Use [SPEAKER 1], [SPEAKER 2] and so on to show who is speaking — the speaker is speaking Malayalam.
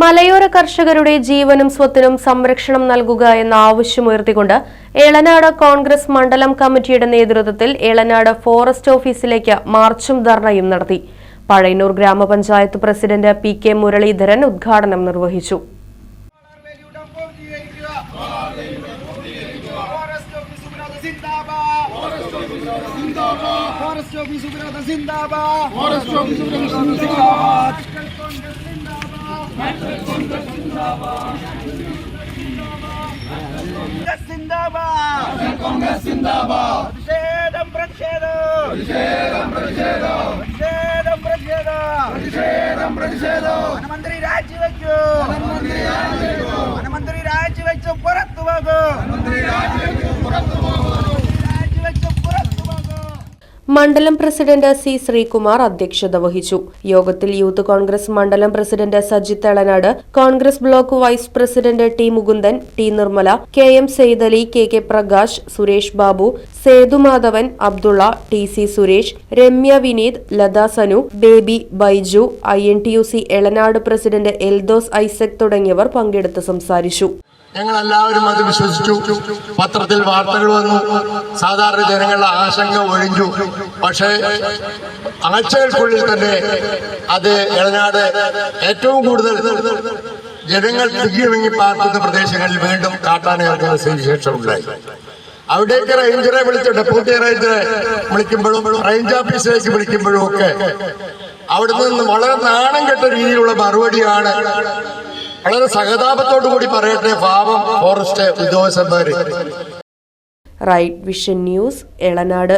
[SPEAKER 1] മലയോര കർഷകരുടെ ജീവനും സ്വത്തിനും സംരക്ഷണം നൽകുക എന്ന ആവശ്യമുയർത്തിക്കൊണ്ട് എളനാട് കോൺഗ്രസ് മണ്ഡലം കമ്മിറ്റിയുടെ നേതൃത്വത്തിൽ എളനാട് ഫോറസ്റ്റ് ഓഫീസിലേക്ക് മാർച്ചും ധർണയും നടത്തി. പഴയന്നൂർ ഗ്രാമപഞ്ചായത്ത് പ്രസിഡന്റ് പി കെ മുരളീധരൻ ഉദ്ഘാടനം നിർവഹിച്ചു.
[SPEAKER 2] ഫോറസ്റ്റ് ഓഫീസ് ഉപരോധ സിന്ദാബാദ്. കോൺഗ്രസ് സിന്ദാബാദ്. പ്രതിഷേധം പ്രതിഷേധം. പ്രതിഷേധം പ്രതിഷേധം. ധനമന്ത്രി രാജിവെക്കൂ ധനമന്ത്രി രാജിവെച്ചു പുറത്തു പോകൂ. രാജിവെച്ചു പുറത്തു പോകൂ.
[SPEAKER 1] മണ്ഡലം പ്രസിഡന്റ് സി ശ്രീകുമാർ അധ്യക്ഷത വഹിച്ചു. യോഗത്തിൽ യൂത്ത് കോൺഗ്രസ് മണ്ഡലം president Sajith Elanad Congress block vice president T Mukundan T Nirmala K M Saidali K K Prakash Suresh Babu Sethumadhavan Abdulla T C Suresh Ramya Vineeth Latha Sanu Baby Baiju I N T U C Elanad president Eldhose Isaac തുടങ്ങിയവർ പങ്കെടുത്ത് സംസാരിച്ചു.
[SPEAKER 3] ഞങ്ങൾ എല്ലാവരും അത് വിശ്വസിച്ചു. പത്രത്തിൽ വാർത്തകൾ വന്നു. സാധാരണ ജനങ്ങളുടെ ആശങ്ക ഒഴിഞ്ഞു. പക്ഷേ ആഴ്ചകൾക്കുള്ളിൽ തന്നെ അത് ഇളനാട് ഏറ്റവും കൂടുതൽ ജനങ്ങൾ തിങ്ങിവിങ്ങി പാർക്കുന്ന പ്രദേശങ്ങളിൽ വീണ്ടും കാട്ടാനിറങ്ങുന്ന സ്ഥിതിവിശേഷം ഉണ്ടായി. അവിടേക്ക് റേഞ്ചറെ വിളിച്ച് ഡെപ്യൂട്ടി റേഞ്ചറെ വിളിക്കുമ്പോഴും റേഞ്ച് ഓഫീസിലേക്ക് വിളിക്കുമ്പോഴും ഒക്കെ അവിടെ നിന്ന് വളരെ നാണം കെട്ട രീതിയിലുള്ള മറുപടിയാണ് വളരെ സഹതാപത്തോടു കൂടി പറയട്ടെ പാവം forest ഉദ്യോഗസ്ഥന്മാര്.
[SPEAKER 1] Right vision news Elanad.